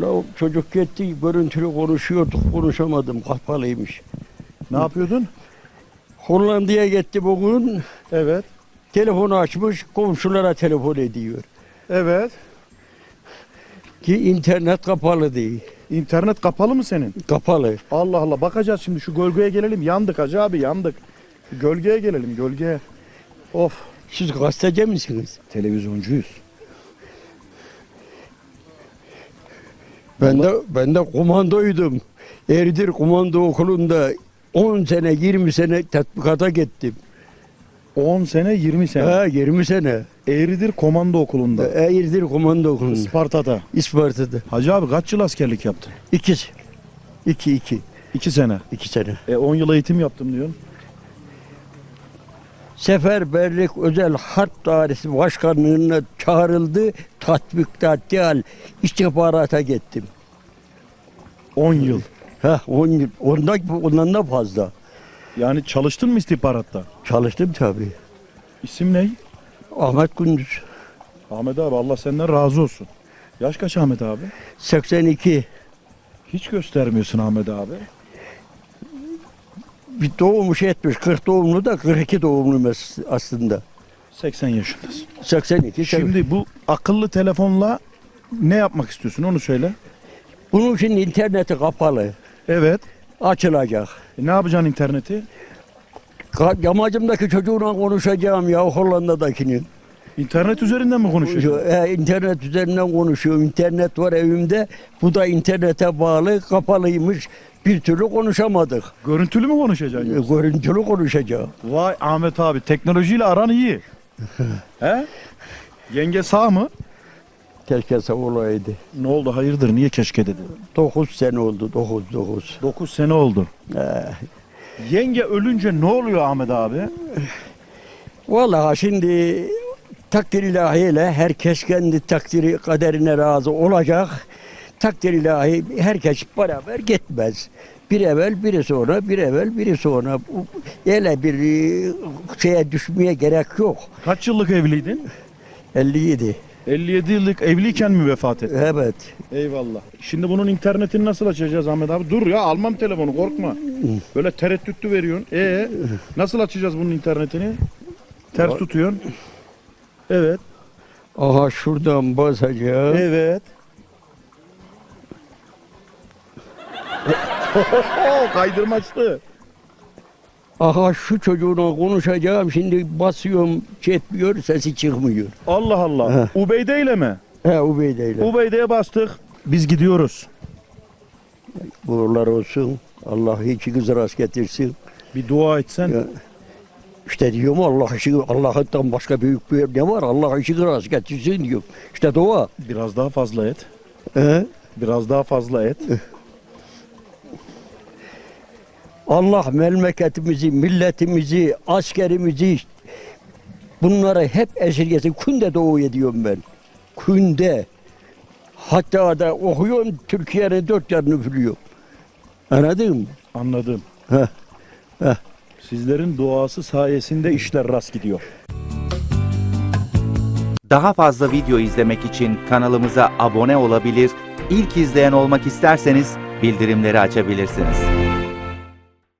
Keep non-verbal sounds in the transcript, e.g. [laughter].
La çocuk gitti, görüntülü konuşuyorduk, konuşamadım, kapalıymış. Ne yapıyordun? Hollanda'ya gitti bugün, Evet. telefonu açmış, komşulara telefon ediyor. Evet. Ki internet kapalı değil, İnternet kapalı mı senin? kapalı. Allah Allah bakacağız şimdi şu gölgeye gelelim. Yandık hacı abi yandık. Gölgeye gelelim gölgeye. Of. Siz gazeteci misiniz? Televizyoncuyuz. Ben de, ben de komandoydum. Erdir Komando Okulu'nda 10 sene, 20 sene tatbikata gittim. 10 sene 20 sene. Ha, 20 sene. Eğridir Komando Okulu'nda. Erdir Komando Okulu'nda. Isparta'da. İsparta'da. Hacı abi kaç yıl askerlik yaptın? İki. İki, iki. 2 sene. İki sene. E 10 yıl eğitim yaptım diyorsun. Seferberlik Özel Harp Dairesi Başkanlığı'na çağrıldı. Tatbikta değil, istihbarata gittim. 10 yıl. Ha, 10 yıl. Ondan, ondan da fazla. Yani çalıştın mı istihbaratta? Çalıştım tabii. İsim ne? Ahmet Gündüz. Ahmet abi Allah senden razı olsun. Yaş kaç Ahmet abi? 82. Hiç göstermiyorsun Ahmet abi. Bir doğmuş etmiş. 40 doğumlu da 42 doğumlu mes- aslında. 80 yaşındasın. 82. Şimdi bu akıllı telefonla ne yapmak istiyorsun onu söyle. Bunun için interneti kapalı. Evet. Açılacak. E ne yapacaksın interneti? Yamacımdaki çocuğuna konuşacağım ya Hollanda'dakinin. İnternet üzerinden mi konuşuyorsun? E, internet üzerinden konuşuyorum. İnternet var evimde. Bu da internete bağlı, kapalıymış. Bir türlü konuşamadık. Görüntülü mü E, konuşacaksın? yoksa? Görüntülü konuşacağım. Vay Ahmet abi teknolojiyle aran iyi. [laughs] He? Yenge sağ mı? Keşke sağ olaydı. Ne oldu hayırdır niye keşke dedi. 9 sene oldu. 9 9. 9 sene oldu. Ee, Yenge ölünce ne oluyor Ahmet abi? Vallahi şimdi takdir ilahiyle herkes kendi takdiri kaderine razı olacak. Takdir ilahi herkes beraber gitmez. Bir evvel biri sonra, bir evvel biri sonra. Öyle bir e, şeye düşmeye gerek yok. Kaç yıllık evliydin? 57. 57 yıllık evliyken mi vefat etti? Evet. Eyvallah. Şimdi bunun internetini nasıl açacağız Ahmet abi? Dur ya almam telefonu korkma. Böyle tereddütlü veriyorsun. E nasıl açacağız bunun internetini? Ters tutuyorsun. Evet. Aha şuradan basacağım. Evet. [laughs] Kaydırmaçlı. Aha şu çocuğuna konuşacağım. Şimdi basıyorum, çetmiyor, sesi çıkmıyor. Allah Allah. Ubeyde ile mi? He Ubeyde'yle. Ubeyde'ye bastık. Biz gidiyoruz. Uğurlar olsun. Allah içiniz rast getirsin. Bir dua etsen. Ya, İşte diyorum Allah işi Allah'tan başka büyük bir ne var? Allah işi rast getirsin diyorum. İşte dua. Biraz daha fazla et. He? Biraz daha fazla et. Allah memleketimizi, milletimizi, askerimizi bunları hep esirgesin. Kunde doğu ediyorum ben. Kunde. Hatta da okuyorum Türkiye'nin dört yanını biliyorum. Anladın mı? Anladım. Heh. Heh. Sizlerin duası sayesinde işler rast gidiyor. Daha fazla video izlemek için kanalımıza abone olabilir, ilk izleyen olmak isterseniz bildirimleri açabilirsiniz.